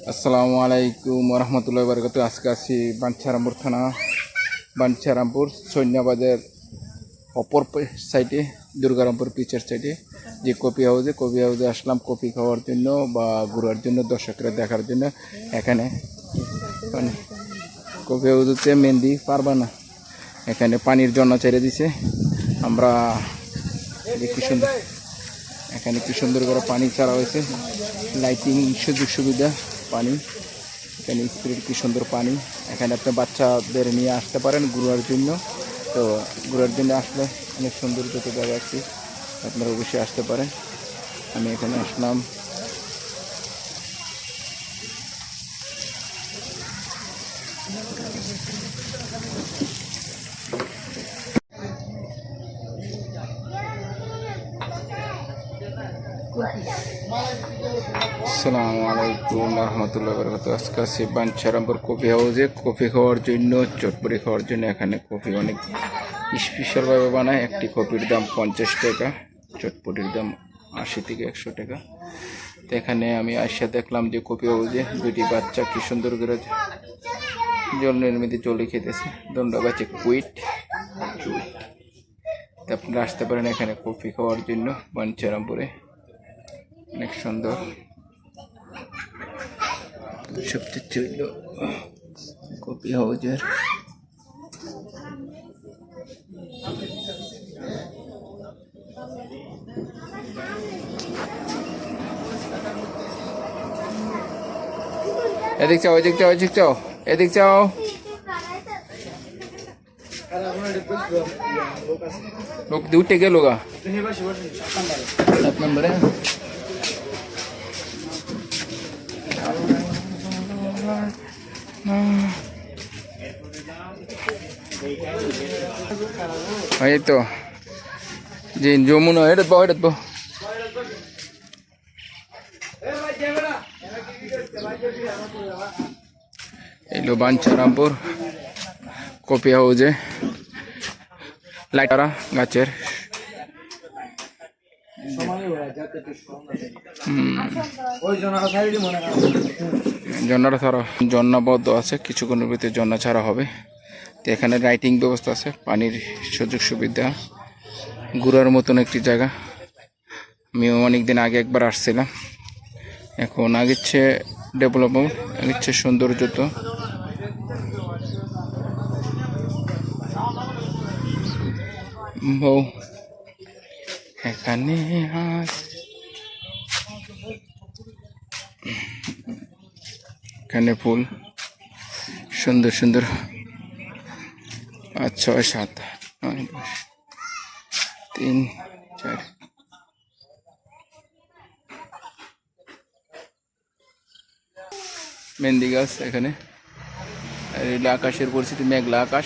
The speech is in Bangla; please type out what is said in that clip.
আসসালামু আলাইকুম রহমতুল্লাহ বরকত আজকে আছি বাঞ্ছারামপুর থানা। বাঞ্ছারামপুর সৈন্যবাদের অপর সাইডে দুর্গারামপুর পিচের সাইডে যে কপি হাউসে কপি হাউসে আসলাম কপি খাওয়ার জন্য বা ঘোরার জন্য, দর্শকরা দেখার জন্য। এখানে মানে কপি হাউস হচ্ছে মেহেন্দি, পারবা না। এখানে পানির জন্য ছেড়ে দিছে। আমরা কি সুন্দর এখানে কি সুন্দর করে পানি ছাড়া হয়েছে। লাইটিং সুযোগ সুবিধা। পানি, এখানে স্প্রিট কি সুন্দর পানি। এখানে আপনি বাচ্চাদের নিয়ে আসতে পারেন গুরুয়ার জন্য। তো ঘোরার জন্য আসলে অনেক সুন্দর যত জায়গা আছে। আপনারা অবশ্যই আসতে পারেন। আমি এখানে আসলাম। আসসালামু আলাইকুম রহমতুল্লাহ বরকত আজকে আছি বাঞ্ছারামপুর কফি হাউসে কফি খাওয়ার জন্য, চটপটি খাওয়ার জন্য এখানে কফি অনেক স্পেশালভাবে বানায়। একটি কফির দাম পঞ্চাশ টাকা, চটপটির দাম আশি থেকে একশো টাকা। তো এখানে আমি আসা দেখলাম যে কফি হাউসে দুটি বাচ্চা কি সুন্দর করে জল নির্মিত জলে খেতেছে। গাছে কুইট কুইট আপনারা আসতে পারেন এখানে কফি খাওয়ার জন্য বাঞ্ছারামপুরে। অনেক সুন্দর সবচেয়ে ছিল কপি হাউজের এদিক চাও এদিক চাও এদিক চাও এদিক চাও লোক উঠে গেল গা সাত নম্বরে এই তো। জি, যমুনা হেঁটে পাও হেঁটে পাও এলো বাঞ্ছারামপুর কপি হাউজে, লাইটারা, গাছের। জন্নাটা ছাড়া জন্নাবদ্ধ আছে, কিছুক্ষণের ভিতরে জন্না ছাড়া হবে। তো এখানে রাইটিং ব্যবস্থা আছে, পানির সুযোগ সুবিধা, ঘুরার মতন একটি জায়গা। আমিও অনেক দিন আগে একবার আসছিলাম। এখন আগের চেয়ে ডেভেলপমেন্ট আগের চেয়ে সৌন্দর্য তো বউ, এখানে এখানে ফুল, সুন্দর সুন্দর পাঁচ ছয় সাত নয় দশ তিন চার মেহেন্দি গাছ এখানে আর এগুলো আকাশের পরিস্থিতি মেঘলা আকাশ